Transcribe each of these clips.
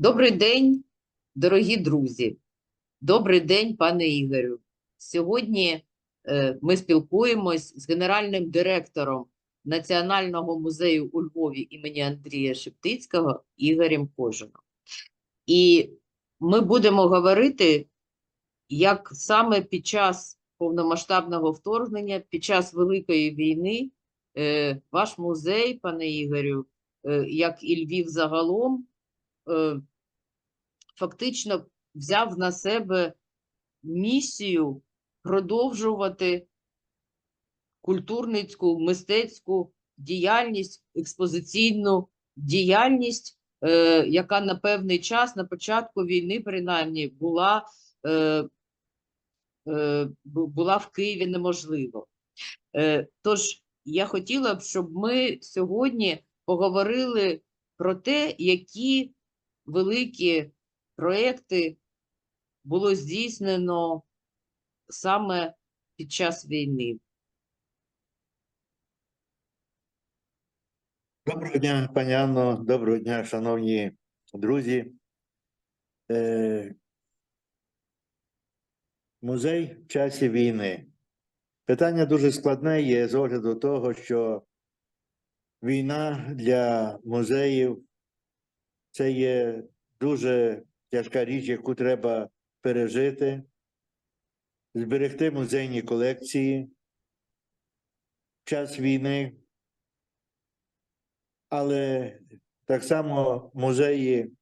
Добрий день, дорогі друзі. Добрий день, пане Ігорю. Сьогодні е, ми спілкуємось з генеральним директором Національного музею у Львові імені Андрія Шептицького Ігорем Кожином. І ми будемо говорити, як саме під час повномасштабного вторгнення, під час Великої війни, е, ваш музей, пане Ігорю, е, як і Львів загалом, фактично взяв на себе місію продовжувати культурницьку, мистецьку діяльність, експозиційну діяльність, е, яка на певний час, на початку війни, принаймні, була, е, е, бу- була в Києві неможливо. Е, Тож я хотіла б, щоб ми сьогодні поговорили про те, які великі проекти було здійснено саме під час війни. Доброго дня, пані Анно, доброго дня, шановні друзі. Е, Музей в часі війни. Питання дуже складне є з огляду того, що війна для музеїв це є дуже тяжка річ, яку треба пережити, зберегти музейні колекції в час війни. Але так само музеї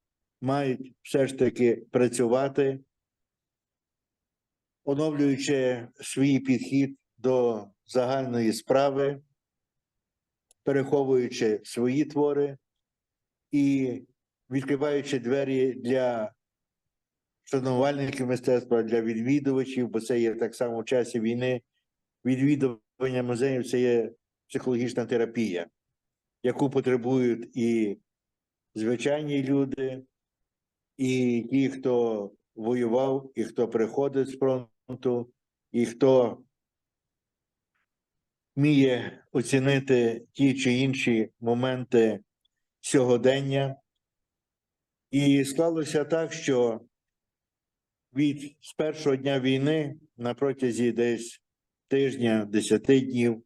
мають все ж таки працювати, оновлюючи свій підхід до загальної справи, переховуючи свої твори і відкриваючи двері для шанувальників мистецтва, для відвідувачів, бо це є так само в часі війни. Відвідування музеїв це є психологічна терапія яку потребують і звичайні люди, і ті, хто воював, і хто приходить з фронту, і хто вміє оцінити ті чи інші моменти сьогодення. І склалося так, що від з першого дня війни на протязі десь тижня, десяти днів,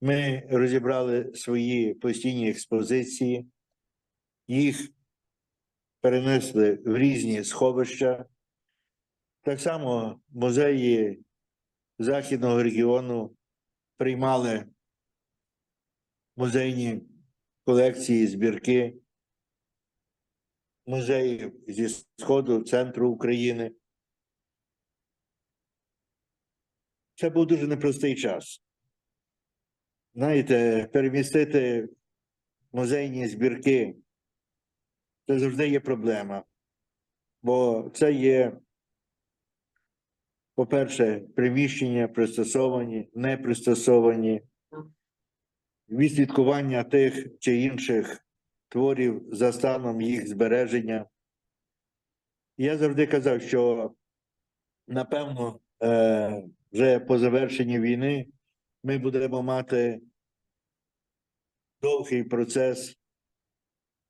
ми розібрали свої постійні експозиції, їх перенесли в різні сховища. Так само музеї Західного регіону приймали музейні колекції, збірки музеїв зі Сходу, центру України. Це був дуже непростий час. Знаєте, перемістити музейні збірки це завжди є проблема. Бо це є, по-перше, приміщення пристосовані, не пристосовані, відслідкування тих чи інших творів за станом їх збереження. Я завжди казав, що напевно, е, вже по завершенні війни ми будемо мати довгий процес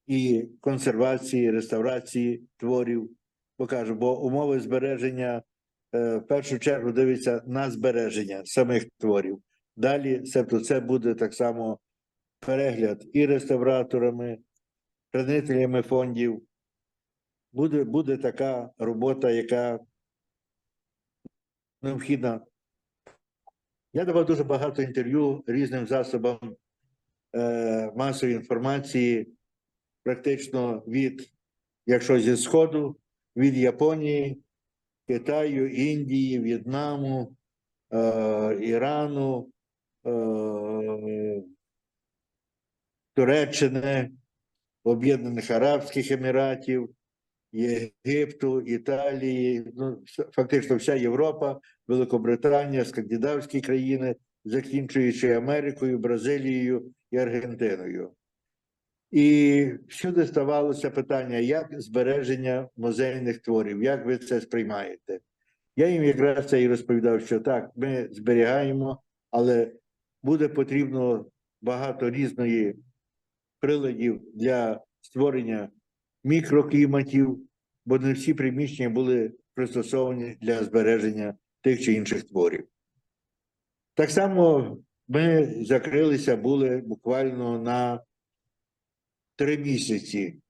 і консервації, реставрації творів. Покажу, бо умови збереження е, в першу чергу дивиться на збереження самих творів. Далі, тобто, це буде так само перегляд і реставраторами, хранителями фондів. Буде, буде така робота, яка необхідна я давав дуже багато інтерв'ю різним засобам е, масової інформації, практично від, якщо зі Сходу, від Японії, Китаю, Індії, В'єтнаму, е, Ірану, е, Туреччини, Об'єднаних Арабських Еміратів, Єгипту, Італії, ну, фактично вся Європа, Великобританія, скандинавські країни, закінчуючи Америкою, Бразилією і Аргентиною. І всюди ставалося питання, як збереження музейних творів, як ви це сприймаєте? Я їм якраз це і розповідав, що так, ми зберігаємо, але буде потрібно багато різної приладів для створення мікрокліматів, бо не всі приміщення були пристосовані для збереження тих чи інших творів. Так само ми закрилися були буквально на три місяці.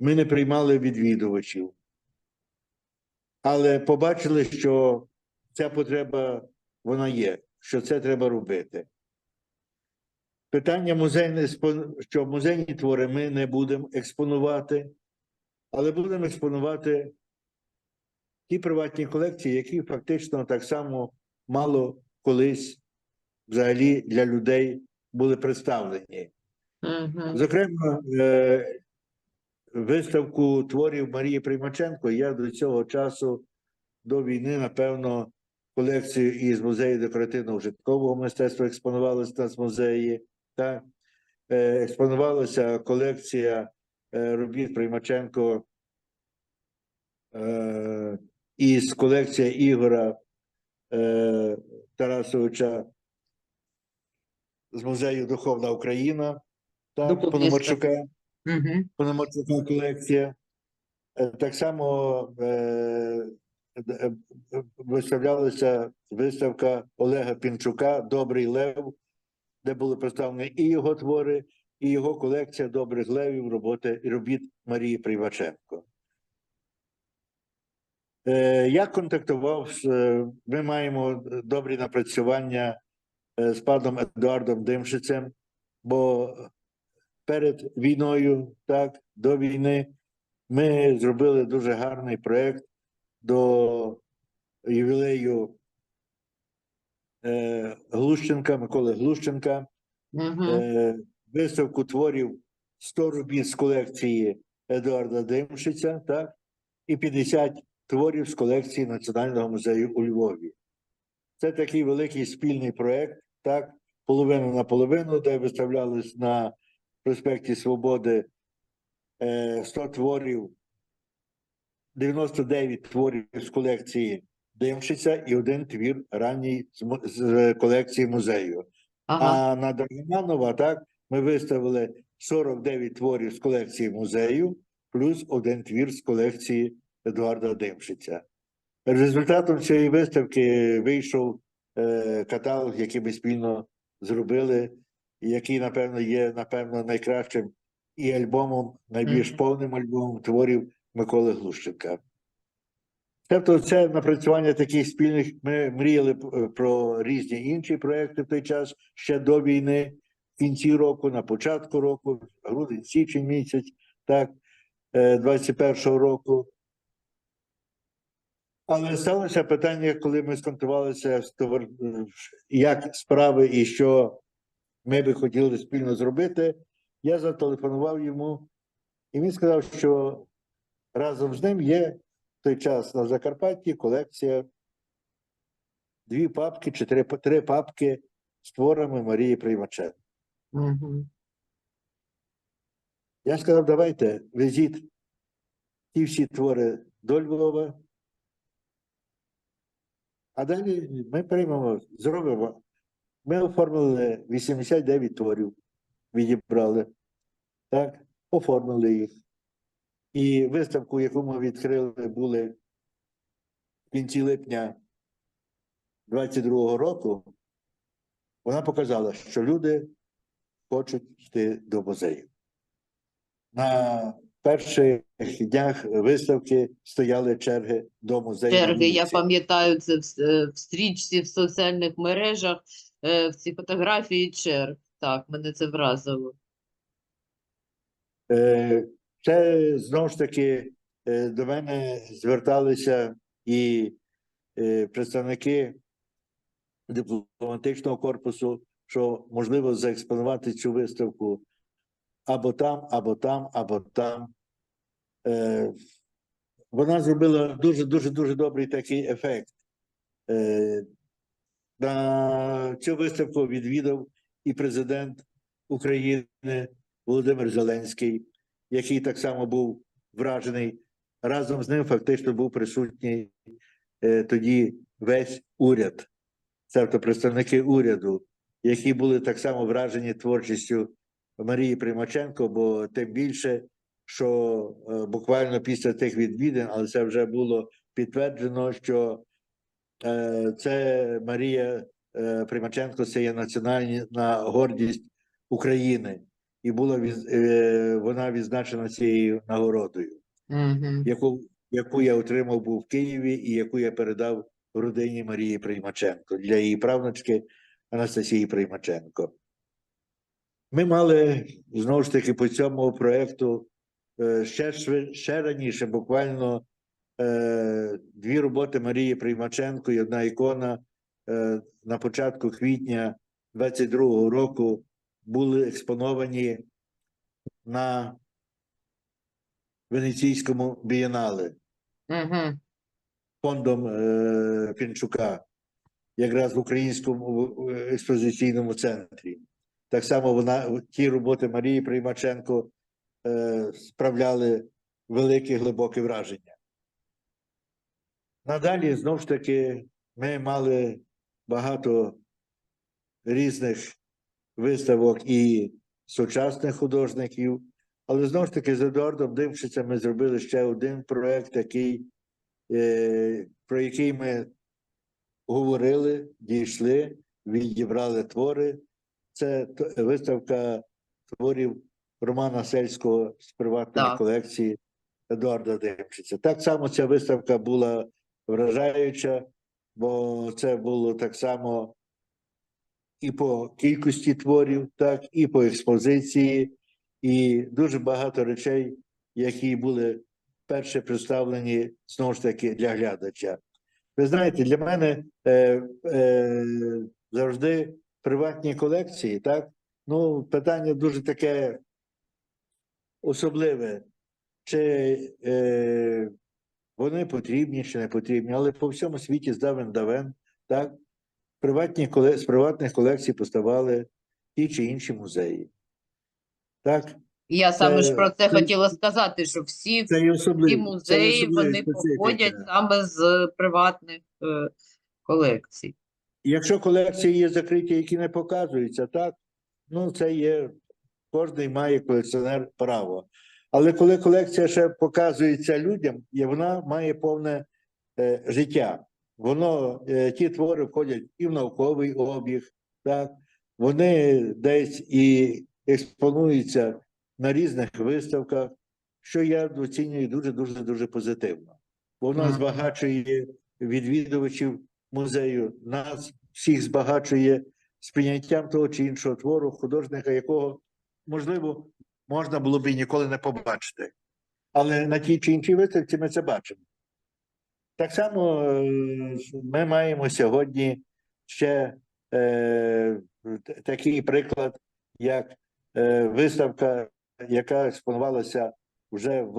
Ми не приймали відвідувачів, але побачили, що ця потреба вона є, що це треба робити. Питання музейне, що музейні твори ми не будемо експонувати, але будемо експонувати ті приватні колекції, які фактично так само мало колись взагалі для людей були представлені. Мгм. Зокрема, е, виставку творів Марії Приймаченко я до цього часу, до війни, напевно, колекцію із музею декоративно-вжиткового мистецтва експонувалася в нас музеї. Та, е, експонувалася колекція е, робіт Приймаченко е, із колекція Ігора Тарасовича з музею Духовна Україна та Пономарчука. Мгм. Пономарчука колекція. Так само е, виставлялася виставка Олега Пінчука Добрий Лев, де були представлені і його твори, і його колекція добрих левів роботи і робіт Марії Приваченко. Е, Я контактував з е, ми маємо добрі напрацювання е, з паном Едуардом Димшицем, бо перед війною, так, до війни, ми зробили дуже гарний проєкт до ювілею е, Глущенка, Миколи Глущенка, е, виставку творів 100 робіт з колекції Едуарда Димшиця, так, і 50 творів з колекції Національного музею у Львові. Це такий великий спільний проєкт, так, половина на половину, де виставлялись на проспекті Свободи е, 100 творів, 99 творів з колекції Димшиця і один твір ранній з, з колекції музею. Ага. А на Драгоманова, так, ми виставили 49 творів з колекції музею, плюс один твір з колекції Едуарда Димшиця. Результатом цієї виставки вийшов е, каталог, який ми спільно зробили, який, напевно, є напевно, найкращим і альбомом, найбільш повним альбомом творів Миколи Глущенка. Тобто, це напрацювання таких спільних. Ми мріяли про різні інші проекти в той час ще до війни, в кінці року, на початку року, грудень, січень місяць, так, е, 21-го року. Але сталося питання, коли ми сконтувалися е, як справи і що ми би хотіли спільно зробити. Я зателефонував йому, і він сказав, що разом з ним є в той час на Закарпатті колекція дві папки чи три, три папки з творами Марії Приймаченко. Мгм. Я сказав, давайте везіть ті всі твори до Львова. А далі ми приймемо, зробимо. Ми оформили 89 творів, відібрали, так, оформили їх. І виставку, яку ми відкрили, були в кінці липня 22-го року, вона показала, що люди хочуть йти до музею. На перших днях виставки стояли черги до музею. Черги, я пам'ятаю це в, е, стрічці в соціальних мережах, е, в ці фотографії черг. Так, мене це вразило. Е, Це знову ж таки е, до мене зверталися і е, представники дипломатичного корпусу, що можливо заекспонувати цю виставку або там, або там, або там. Е, Вона зробила дуже дуже дуже добрий такий ефект. На цю виставку відвідав і президент України Володимир Зеленський, який так само був вражений. Разом з ним фактично був присутній е, тоді весь уряд, тобто представники уряду, які були так само вражені творчістю Марії Примаченко, бо тим більше, що е, буквально після тих відвідин, але це вже було підтверджено, що е, це Марія е, Примаченко, це є національна гордість України, і була від- е, вона відзначена цією нагородою Мгм. яку, яку я отримав був в Києві і яку я передав родині Марії Приймаченко для її правнучки Анастасії Приймаченко. Ми мали знову ж таки по цьому проєкту е, ще, ще раніше, буквально е, дві роботи Марії Приймаченко і одна ікона е, на початку квітня 22-го року були експоновані на Венеційському бієнале Мгм. фондом е, Пінчука, якраз в українському експозиційному центрі. Так само вона ті роботи Марії Приймаченко е, справляли велике глибоке враження. Надалі, знову ж таки, ми мали багато різних виставок і сучасних художників, але знову ж таки з Едуардом Димшицем ми зробили ще один проект, який, е, про який ми говорили, дійшли, відібрали твори. Це виставка творів Романа Сельського з приватної Так. колекції Едуарда Димчиця. Так само ця виставка була вражаюча, бо це було так само і по кількості творів, так, і по експозиції, і дуже багато речей, які були перше представлені знову ж таки для глядача. Ви знаєте, для мене е, е, завжди приватні колекції, так? Ну, питання дуже таке особливе. Чи е, вони потрібні, чи не потрібні, але по всьому світі з давен давен, так? Приватні з приватних колекцій поставали ті чи інші музеї. Так, Я саме ж про це це- хотіла сказати, що всі це і особливо. ці музеї вони походять саме з приватних е, колекцій. Якщо колекції є закриті, які не показуються, так, ну це є, кожен має колекціонер право. Але коли колекція ще показується людям, і вона має повне е, життя. Воно, е, ті твори входять і в науковий обіг, так, вони десь і експонуються на різних виставках, що я оцінюю дуже дуже дуже позитивно. Бо воно збагачує відвідувачів музею, нас всіх збагачує сприйняттям того чи іншого твору, художника, якого, можливо, можна було б і ніколи не побачити. Але на тій чи іншій виставці ми це бачимо. Так само е, ми маємо сьогодні ще е, такий приклад, як е, виставка, яка експонувалася вже в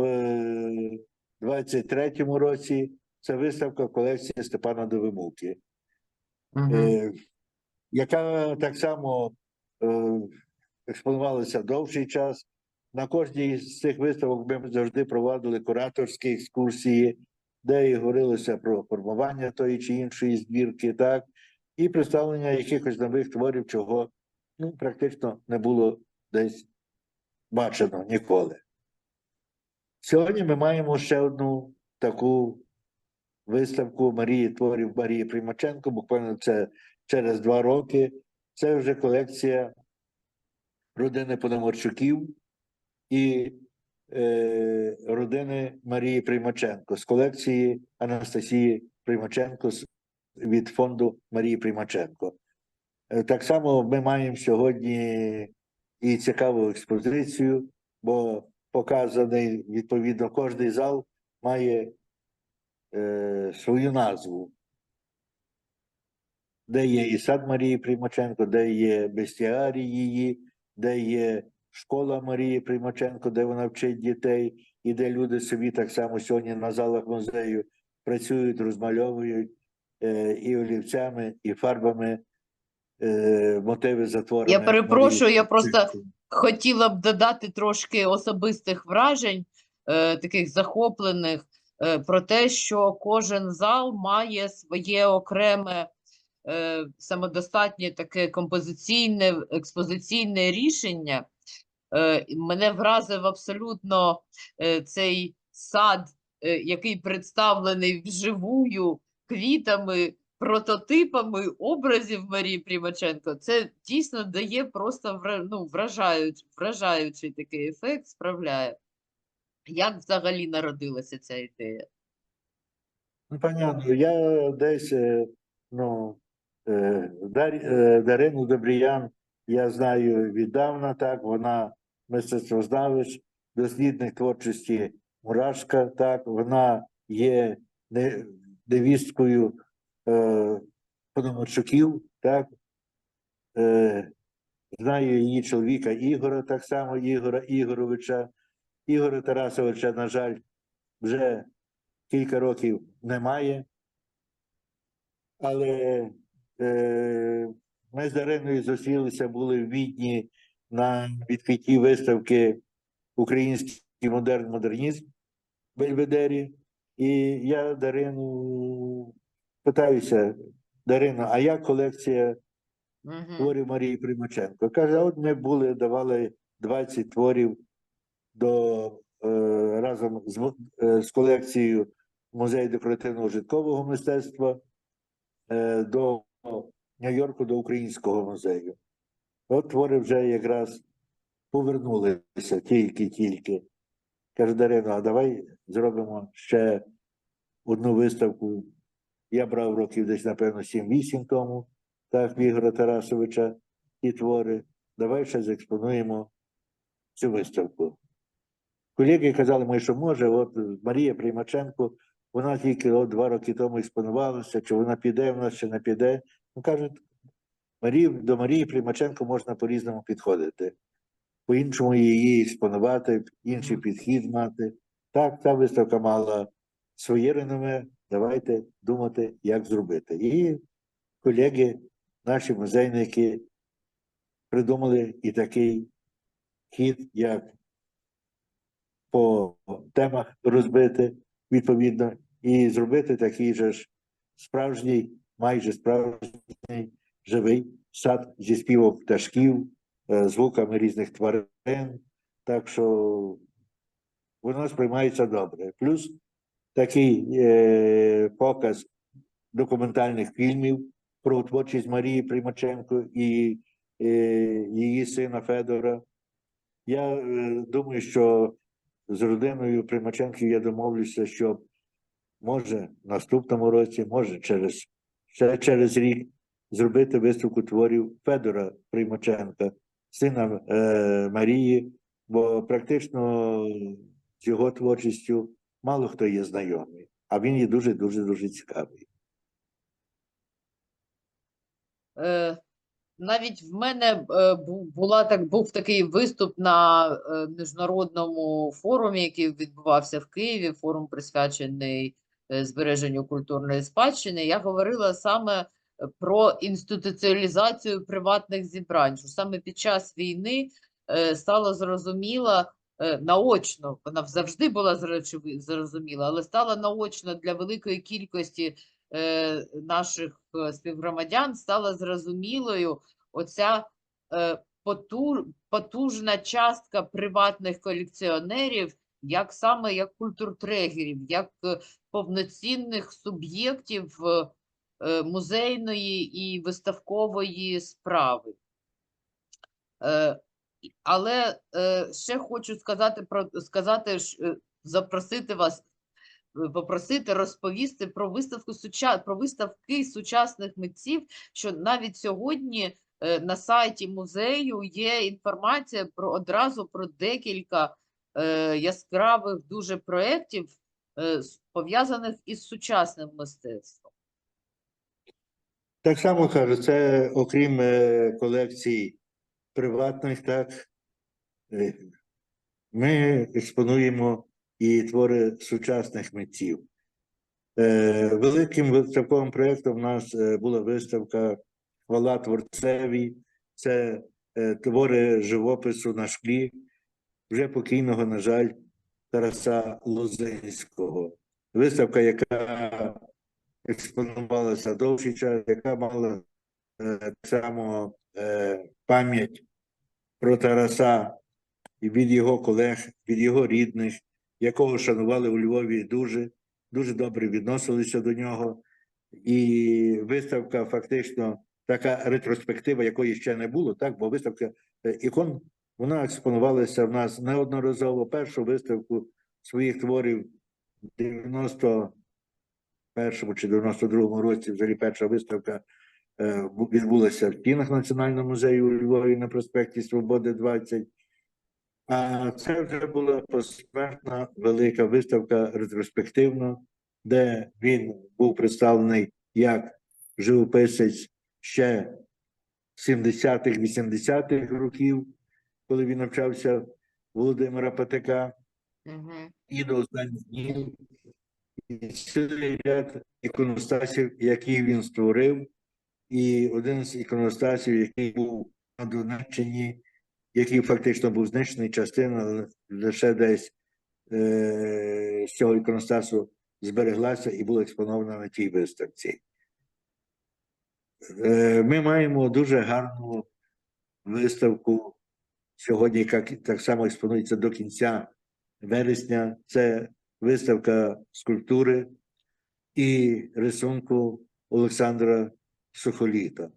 23-му році. Це виставка колекції Степана Довимуки, Мгм. е, яка так само е, експонувалася довший час. На кожній з цих виставок ми завжди проводили кураторські екскурсії, де і говорилося про формування тої чи іншої збірки, так, і представлення якихось нових творів, чого ну, практично не було десь бачено ніколи. Сьогодні ми маємо ще одну таку виставку Марії творів Марії Примаченко, буквально це через два роки. Це вже колекція родини Пономарчуків і е, родини Марії Примаченко з колекції Анастасії Примаченко з- від фонду Марії Примаченко. Е, Так само ми маємо сьогодні і цікаву експозицію, бо показаний відповідно кожний зал має е, свою назву, де є і сад Марії Примаченко, де є бестіарій її, де є школа Марії Примаченко, де вона вчить дітей, і де люди собі так само сьогодні на залах музею працюють, розмальовують е, і олівцями, і фарбами е, мотиви за. Я перепрошую, Марії я просто хотіла б додати трошки особистих вражень, е, таких захоплених, е, про те, що кожен зал має своє окреме е, самодостатнє таке композиційне, експозиційне рішення. Е, Мене вразив абсолютно е, цей сад, е, який представлений вживую квітами, прототипами образів Марії Примаченко. Це дійсно дає просто ну, вражають, вражаючий такий ефект, справляє. Як взагалі народилася ця ідея? Ну, понятно, я десь, ну, Дар, Дарину Добріян я знаю віддавна, так, вона мистецтвознавець, дослідник творчості Мурашка, так, вона є невісткою е, Пономарчуків, так, е, знаю її чоловіка Ігора, так само Ігора Ігоровича, Ігоря Тарасовича, на жаль, вже кілька років немає. Але е, ми з Дариною зустрілися, були в Відні на відкритті виставки Український модерн модернізм в Бельведері. І я Дарину питаюся, Дарина, а як колекція творів Марії Примаченко? Каже, от ми були, давали 20 творів до, е, разом з, е, з колекцією Музею декоративного житкового мистецтва е, до Нью-Йорку, до Українського музею. От твори вже якраз повернулися тільки-тільки. Каже Дарина, а давай зробимо ще одну виставку. Я брав років десь, напевно, 7-8 тому, так, в Ігоря Тарасовича ті твори. Давай ще заекспонуємо цю виставку. Колеги казали, ми, що може, от Марія Примаченко, вона тільки от два роки тому експонувалася, чи вона піде в нас, чи не піде. Ну, кажуть, Марії, до Марії Примаченко можна по-різному підходити. По-іншому її експонувати, інший підхід мати. Так, та виставка мала своє реноме. Давайте думати, як зробити. І колеги, наші музейники, придумали і такий хід, як по темах розбити відповідно, і зробити такий же ж справжній, майже справжній живий сад зі співом пташків, е, звуками різних тварин. Так що воно сприймається добре. Плюс такий е, показ документальних фільмів про творчість Марії Примаченко і е, її сина Федора. Я е, думаю, що з родиною Примаченків я домовлюся, що може в наступному році, може через ще через рік зробити виставку творів Федора Примаченка, сина е, Марії, бо практично з його творчістю мало хто є знайомий, а він є дуже дуже дуже цікавий. Е, навіть в мене е, була так, був такий виступ на е, міжнародному форумі, який відбувався в Києві, форум присвячений е, збереженню культурної спадщини. Я говорила саме про інституціалізацію приватних зібрань, що саме під час війни е, стало зрозуміло е, наочно, вона завжди була зрозуміла, але стало наочно для великої кількості е, наших співгромадян стала зрозумілою оця потужна частка приватних колекціонерів, як саме як культуртрегерів, як повноцінних суб'єктів музейної і виставкової справи. Е, Але е, ще хочу сказати про сказати, е, запросити вас е, попросити розповісти про виставку про виставки сучасних митців, що навіть сьогодні е, на сайті музею є інформація про одразу про декілька е, яскравих дуже проєктів, е, пов'язаних із сучасним мистецтвом. Так само кажу, це окрім е, колекцій приватних, так е, ми експонуємо і твори сучасних митців. Е, Великим виставковим проєктом у нас була виставка Хвала творцеві. Це твори живопису на шклі, вже покійного, на жаль, Тараса Лозинського. Виставка, яка експонувалася довший час, яка мала е, само е, пам'ять про Тараса і від його колег, від його рідних, якого шанували у Львові дуже, дуже добре відносилися до нього. І виставка фактично така ретроспектива, якої ще не було, так? Бо виставка е, ікон вона експонувалася в нас неодноразово. Першу виставку своїх творів в 91-му чи 92-му році, взагалі перша виставка е, відбулася в стінах Національного музею у Львові на проспекті Свободи 20. А це вже була посмертна велика виставка ретроспективна, де він був представлений як живописець ще 70-х, 80-х років, коли він навчався Володимира Патика Угу. і до останніх днів. І цілий ряд іконостасів, які він створив, і один з іконостасів, який був на Донеччині, який фактично був знищений, частина лише десь е- з цього іконостасу збереглася і була експонована на тій виставці. Е, Ми маємо дуже гарну виставку сьогодні, яка так само експонується до кінця вересня. Це виставка скульптури і рисунку Олександра Сухоліта.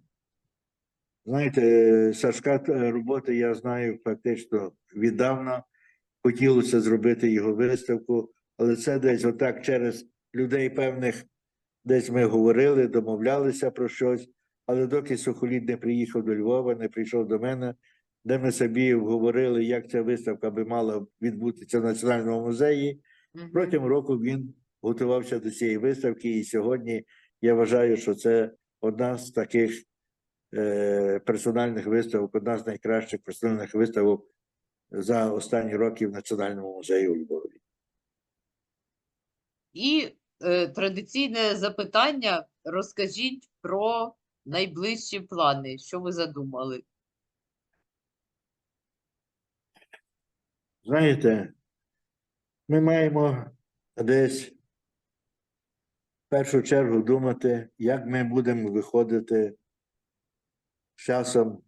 Знаєте, Сашка е, роботи я знаю фактично віддавна. Хотілося зробити його виставку, але це десь отак через людей певних, десь ми говорили, домовлялися про щось. Але доки Сухоліт не приїхав до Львова, не прийшов до мене, де ми собі говорили, як ця виставка би мала відбутися в Національному музеї. Протягом року він готувався до цієї виставки, і сьогодні я вважаю, що це одна з таких е, персональних виставок, одна з найкращих персональних виставок за останні роки в Національному музеї у Львові. І е, традиційне запитання: розкажіть про найближчі плани, що ви задумали? Знаєте, ми маємо десь в першу чергу думати, як ми будемо виходити з часом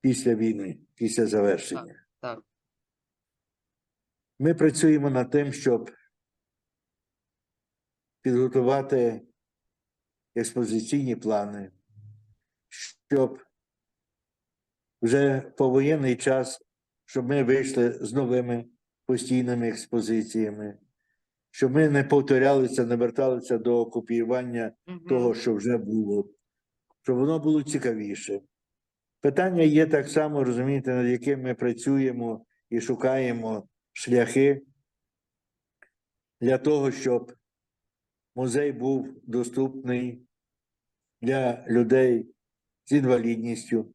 після війни, після завершення. Так. Ми працюємо над тим, щоб підготувати експозиційні плани, щоб вже повоєнний час, щоб ми вийшли з новими постійними експозиціями, щоб ми не повторялися, не верталися до копіювання Мгм. того, що вже було, щоб воно було цікавіше. Питання є так само, розумієте, над яким ми працюємо і шукаємо шляхи для того, щоб музей був доступний для людей з інвалідністю.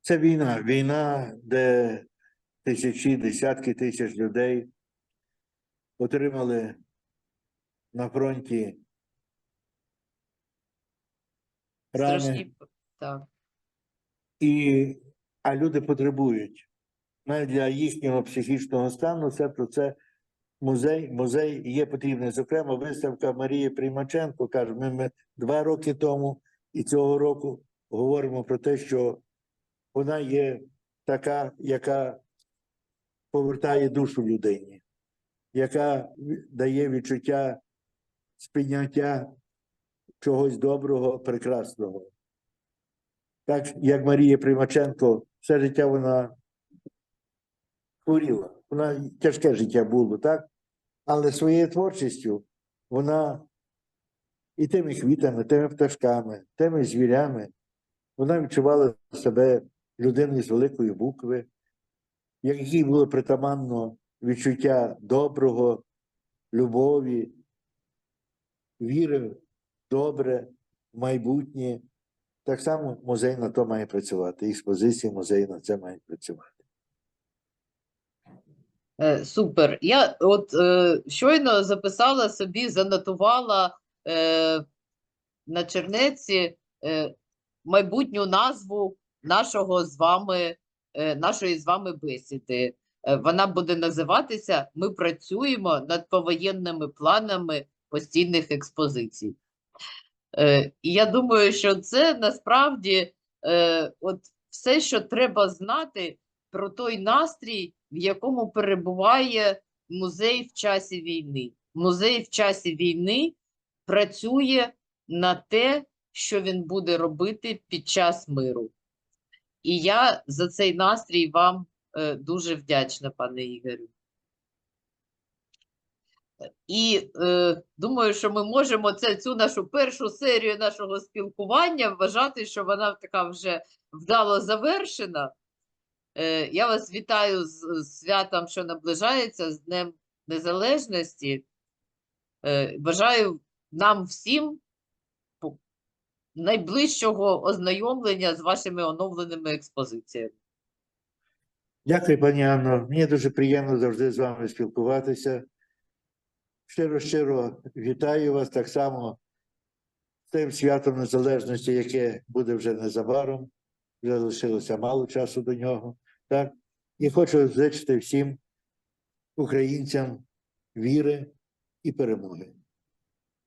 Це війна, війна, де тисячі, десятки тисяч людей отримали на фронті рани. Страшні так. І, а люди потребують. Навіть для їхнього психічного стану це про це музей, музей є потрібний. Зокрема, виставка Марії Приймаченко каже, ми, ми два роки тому і цього року говоримо про те, що вона є така, яка повертає душу людині, яка дає відчуття сприйняття чогось доброго, прекрасного. Так як Марія Примаченко, все життя вона хворіла. Вона тяжке життя було, так? Але своєю творчістю вона і тими квітами, тими пташками, тими звірями, вона відчувала себе людиною з великої букви, якій було притаманно відчуття доброго, любові, віри в добре, в майбутнє. Так само музей на то має працювати. Експозиції музею на це мають працювати. Е, Супер. Я от е, щойно записала собі, занотувала е, на чернеці е, майбутню назву нашого з вами, нашої з вами бесіди. Е, вона буде називатися Ми працюємо над повоєнними планами постійних експозицій. Е, і я думаю, що це насправді е, от все, що треба знати про той настрій, в якому перебуває музей в часі війни. Музей в часі війни працює на те, що він буде робити під час миру. І я за цей настрій вам е, дуже вдячна, пане Ігорю. І е, думаю, що ми можемо це, цю нашу першу серію нашого спілкування вважати, що вона така вже вдало завершена. Е, я вас вітаю з, з святом, що наближається, з Днем Незалежності. Е, бажаю нам всім найближчого ознайомлення з вашими оновленими експозиціями. Дякую, пані Анно. Мені дуже приємно завжди з вами спілкуватися. Щиро, щиро вітаю вас так само з тим святом незалежності, яке буде вже незабаром. Вже залишилося мало часу до нього. Так? І хочу зичити всім українцям віри і перемоги.